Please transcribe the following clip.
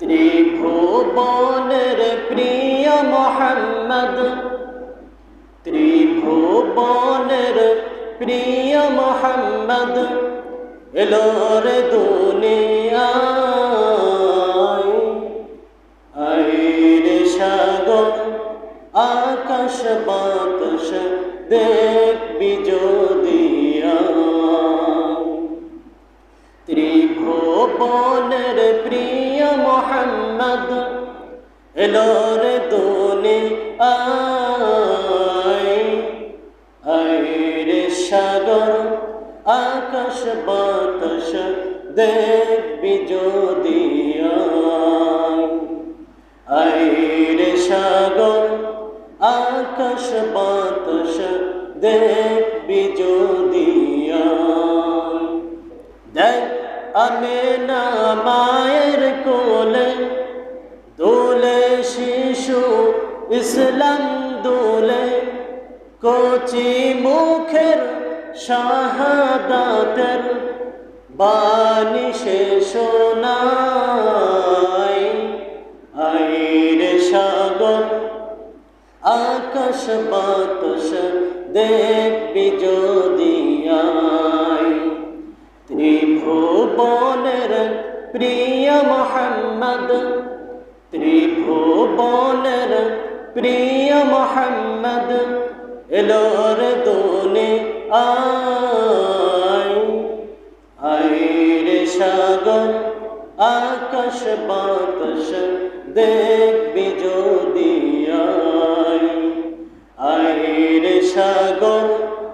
ত্রিভুবনের প্রিয় মোহাম্মদ ত্রিভুবনের প্রিয় মোহাম্মদ এলোর দুনিয়ায়। আইর সাগর আকাশ বাতাস দেখবি যদিয়া ত্রিভুবনের প্রিয় মোহাম্মদ, এলোর দুনিয়ায় আইর সাগর, আকাশ বাতাস দেখবি যদিয়া আইর সাগর, আকাশ বাতাস দেখবি যদিয়া আমি না মায়ের কোলে, দোলে শিশু ইসলাম দোলে, কচি মুখের শাহাদাতের বাণী সে শোনাই আইর সাগর, আকাশ বাতাস দেখবি ত্রিভুবনের প্রিয় মোহাম্মদ, ত্রিভুবনের প্রিয় মোহাম্মদ এলোর দোনে আই আইর সাগর, আকাশ বাতাস, দেখবি যদিয়াই আইর